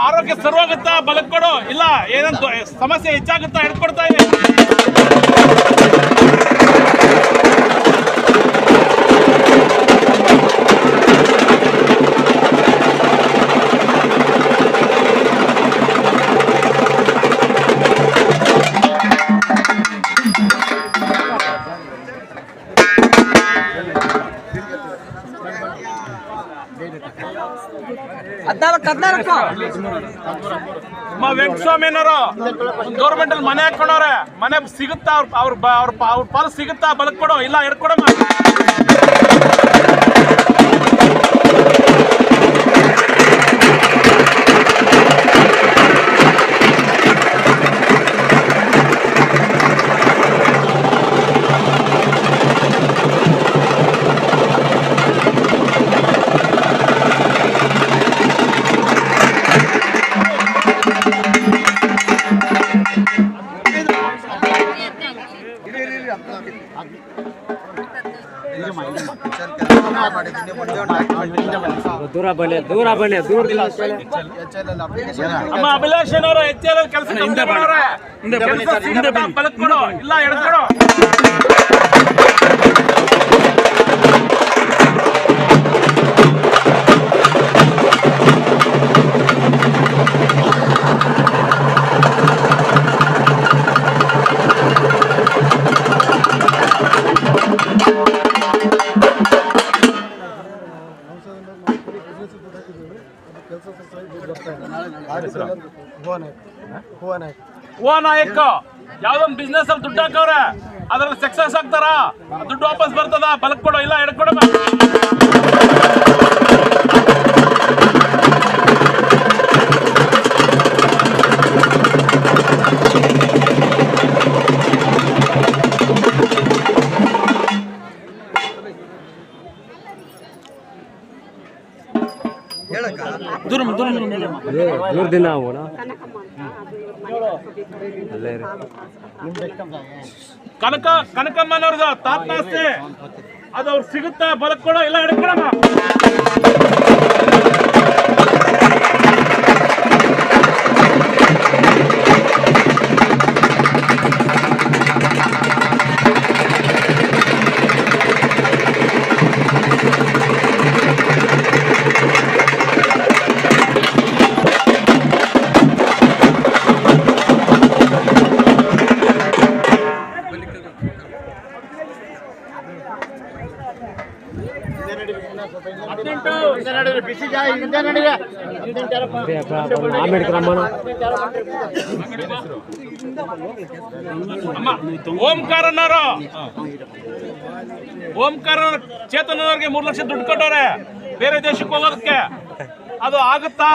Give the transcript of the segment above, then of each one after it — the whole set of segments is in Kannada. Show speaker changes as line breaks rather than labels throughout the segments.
ಆರೋಗ್ಯ ಸರ್ವಾಗುತ್ತಾ ಬಲಕ್ ಕೊಡು ಇಲ್ಲ ಏನಂತ ಸಮಸ್ಯೆ ಹೆಚ್ಚಾಗುತ್ತಾ ಹಿಡ್ಕೊಡ್ತಾ ಇದೆ
ಹದಿನಾಲ್ಕು ಹದಿನಾಲ್ಕು
ವೆಂಕಟಸ್ವಾಮಿನವರು ಗೌರ್ಮೆಂಟ್ ಅಲ್ಲಿ ಮನೆ ಹಾಕೊಂಡವ್ರೆ ಮನೆ ಸಿಗುತ್ತಾ ಅವ್ರ ಅವ್ರ ಅವ್ರ ಪಾಲು ಸಿಗುತ್ತಾ? ಬಲಕ್ ಕೊಡೋ, ಇಲ್ಲ ಹಿಡ್ಕೊಡಮ್ಮ
ದೂರ ಬನ್ನಿ ದೂರ ಬನ್ನಿ ದೂರದಿಂದ
ಅಮ್ಮ ಅಭಿಲಾಷನವರು ಎಚ್ ಎಲ್ ಕೆಲಸ ಹಿಂದೆ ಕೊಡು. ಇಲ್ಲ ನಾಯಕ್ ಬಿಸ್ನೆಸ್ ಅಲ್ಲಿ ದುಡ್ಡು ಹಾಕವ್ರೆ? ಅದ್ರಲ್ಲಿ ಸಕ್ಸಸ್ ಆಗ್ತಾರ? ದುಡ್ಡು ವಾಪಸ್ ಬರ್ತದ? ಬಲಕ್ ಕೊಡೋ ಇಲ್ಲ ಹಿಡ್ಕೊಡಮ್ಮ
ದೂರದಿಂದ ಹೋಗೋಣ. ಅಲ್ಲೇ ರೀ
ಕನಕ ಕನಕಮ್ಮನವ್ರದ ತಾತ್ನಾಸ್ತಿ ಅದು ಅವ್ರು ಸಿಗುತ್ತಾ ಕೊಡು ಇಲ್ಲ ಹಿಡ್ಕೊಡಮ್ಮ ಓಂಕಾರನ್ನವರು ಓಂಕಾರ ಚೇತನವ್ರಿಗೆ ಮೂರು ಲಕ್ಷ ದುಡ್ಡು ಕೊಟ್ಟವ್ರೆ. ಬೇರೆ ದೇಶಕ್ಕೆ ಹೋಗೋದಕ್ಕೆ. ಅದು ಆಗುತ್ತಾ?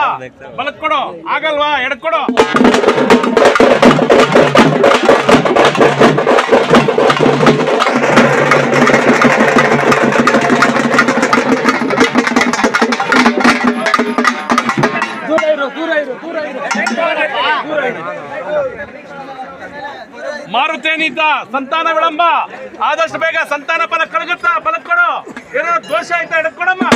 ಬಲಕ್ ಕೊಡು. ಆಗಲ್ವಾ? ಎಡ್ಕೊಡು ಮಾರುತೇನಿದ್ದ ಸಂತಾನ ವಿಳಂಬ. ಆದಷ್ಟು ಬೇಗ ಸಂತಾನ ಫಲ ಕಳಗುತ್ತಾ ಫಲಕ್ ಕೊಡು. ಏನೋ ದೋಷ ಆಯ್ತಾ ಹಿಡ್ಕೊಡಮ್ಮ.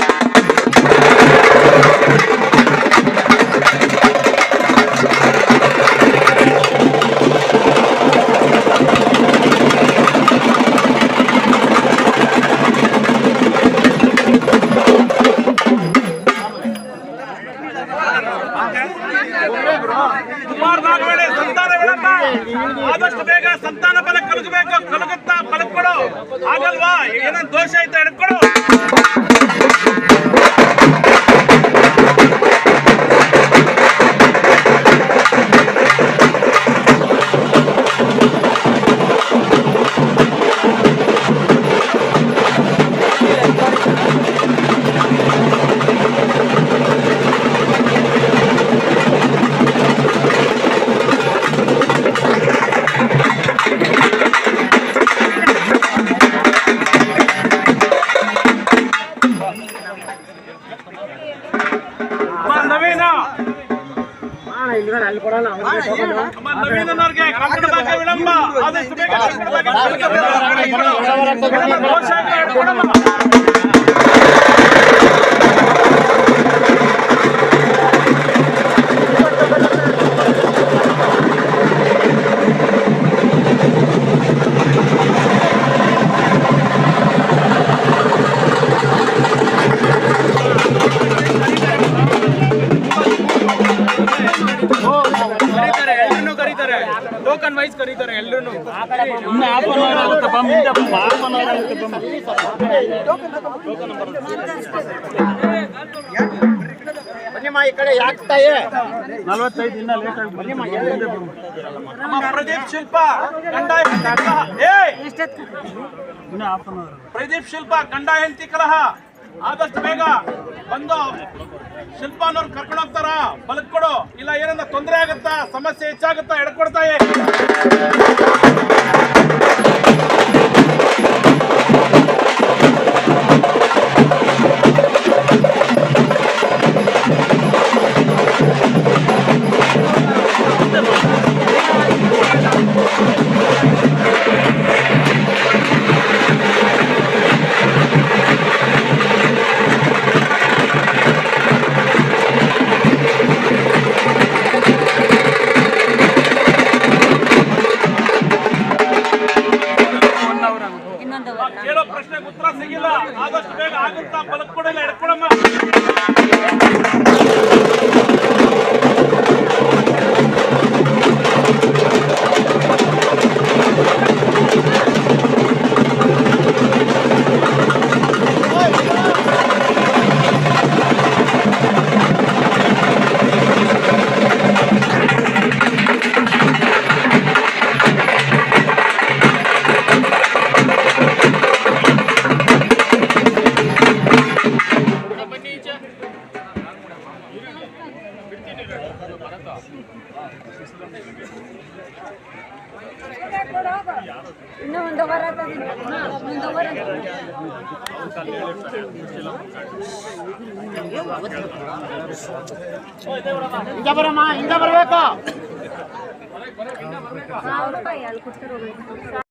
ಆಗಲ್ವಾ? ಏನೋ ದೋಷ ಆಯ್ತಾ ಹಿಡ್ಕೊಡು
விளம்ப.
ಬನ್ನಿಮ್ಮ ಈ ಕಡೆ ಯಾಕೆ ತಾಯಿ?
ಅಮ್ಮ ಪ್ರದೀಪ್ ಶಿಲ್ಪ ಪ್ರದೀಪ್ ಶಿಲ್ಪ ಗಂಡ ಹೆಂಡತಿ ಕಲಹ. ಆದಷ್ಟು ಬೇಗ ಬಂದು ಶಿಲ್ಪ ಅನ್ನೋರು ಕರ್ಕೊಂಡು ಹೋಗ್ತಾರ? ಬಲಕ್ ಕೊಡು. ಇಲ್ಲ ಏನನ್ನ ತೊಂದರೆ ಆಗುತ್ತಾ? ಸಮಸ್ಯೆ ಹೆಚ್ಚಾಗುತ್ತಾ? ಎಡ್ಕೊಡ್ತಾಯೇ?
ಇನ್ನೂ ಒಂದು ವಾರ ಒಂದು ವಾರ
ಹಿಂದೆ ಬರಮ್ಮ ಹಿಂದೆ ಬರಬೇಕು
ಸಾವಿರ ರೂಪಾಯಿ ಅಲ್ಲಿ ಕೊಡ್ತಿರೋ